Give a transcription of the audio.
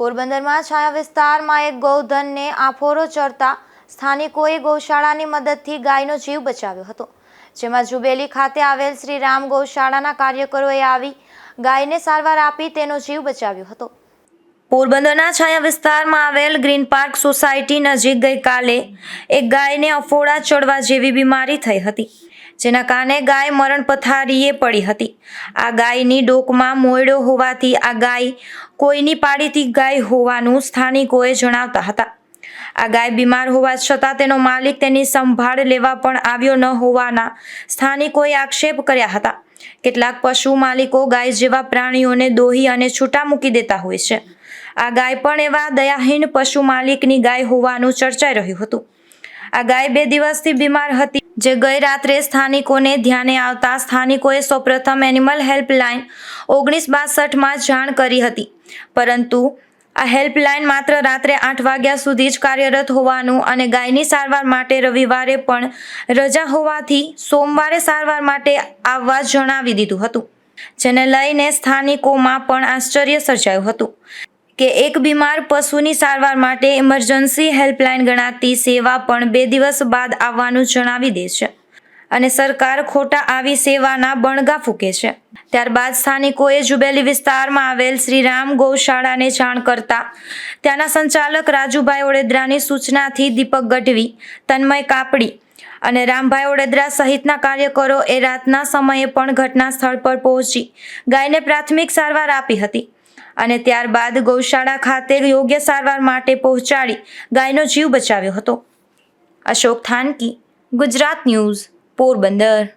પોરબંદરમાં છાયા વિસ્તારમાં એક ગૌધનને આફોરો ચડતા સ્થાનિકોએ ગૌશાળાની મદદથી ગાયનો જીવ બચાવ્યો હતો. જેમાં જુબેલી ખાતે આવેલ શ્રી રામ ગૌશાળાના કાર્યકરોએ આવી ગાયને સારવાર આપી તેનો જીવ બચાવ્યો હતો. પોરબંદરના છાયા વિસ્તારમાં આવેલ ગ્રીન પાર્ક સોસાયટી નજીક ગઈકાલે એક ગાયને અફોડા ચડવા જેવી બીમારી થઈ હતી. જેના કારણે ગાય મરણ પથારીએ પડી હતી. આ ગાયની ડોકમાં મોયડો હોવાથી આ ગાય કોઈની પાડીતી ગાય હોવાનું સ્થાનિકોએ જણાવતા હતા. આ ગાય બીમાર હોવા છતાં તેનો માલિક તેની સંભાળ લેવા પણ આવ્યો ન હોવાના સ્થાનિકોએ આક્ષેપ કર્યા હતા. કેટલાક પશુ માલિકો ગાય જેવા પ્રાણીઓને દોહી અને છૂટા મૂકી દેતા હોય છે. આ ગાય પણ એવા દયાહીન પશુ માલિકની ગાય હોવાનું ચર્ચાઈ રહ્યું હતું. આ ગાય બે દિવસથી બીમાર હતી. જે ગઈ રાત્રે સ્થાનિકોને ધ્યાને આવતા સ્થાનિકોએ સૌપ્રથમ એનિમલ હેલ્પલાઇન ઓગણીસ બાસઠમાં જાણ કરી હતી. પરંતુ આ હેલ્પલાઇન માત્ર રાત્રે આઠ વાગ્યા સુધી જ કાર્યરત હોવાનું અને ગાયની સારવાર માટે રવિવારે પણ રજા હોવાથી સોમવારે સારવાર માટે આવવા જણાવી દીધું હતું. જેને લઈને સ્થાનિકોમાં પણ આશ્ચર્ય સર્જાયું હતું. કે એક બીમાર પશુની સારવાર માટે ઇમરજન્સી હેલ્પલાઇન ગણાતી સેવા પણ બે દિવસ બાદ આવવાનું જણાવી દે છે. અને સરકાર ખોટા આવી સેવાના બણગા ફૂકે છે. ત્યારબાદ સ્થાનિકોએ જુબેલી વિસ્તારમાં આવેલ શ્રીરામ ગૌશાળાને જાણ કરતા ત્યાંના સંચાલક રાજુભાઈ ઓડેદરાની સૂચનાથી દીપક ગઢવી, તન્મય કાપડી અને રામભાઈ ઓડેદરા સહિતના કાર્યકરો એ રાતના સમયે પણ ઘટના સ્થળ પર પહોંચી ગાયને પ્રાથમિક સારવાર આપી હતી. અને ત્યારબાદ ગૌશાળા ખાતે યોગ્ય સારવાર માટે પહોંચાડી ગાયનો જીવ બચાવ્યો હતો. અશોક થાનકી, ગુજરાત ન્યૂઝ, પોરબંદર.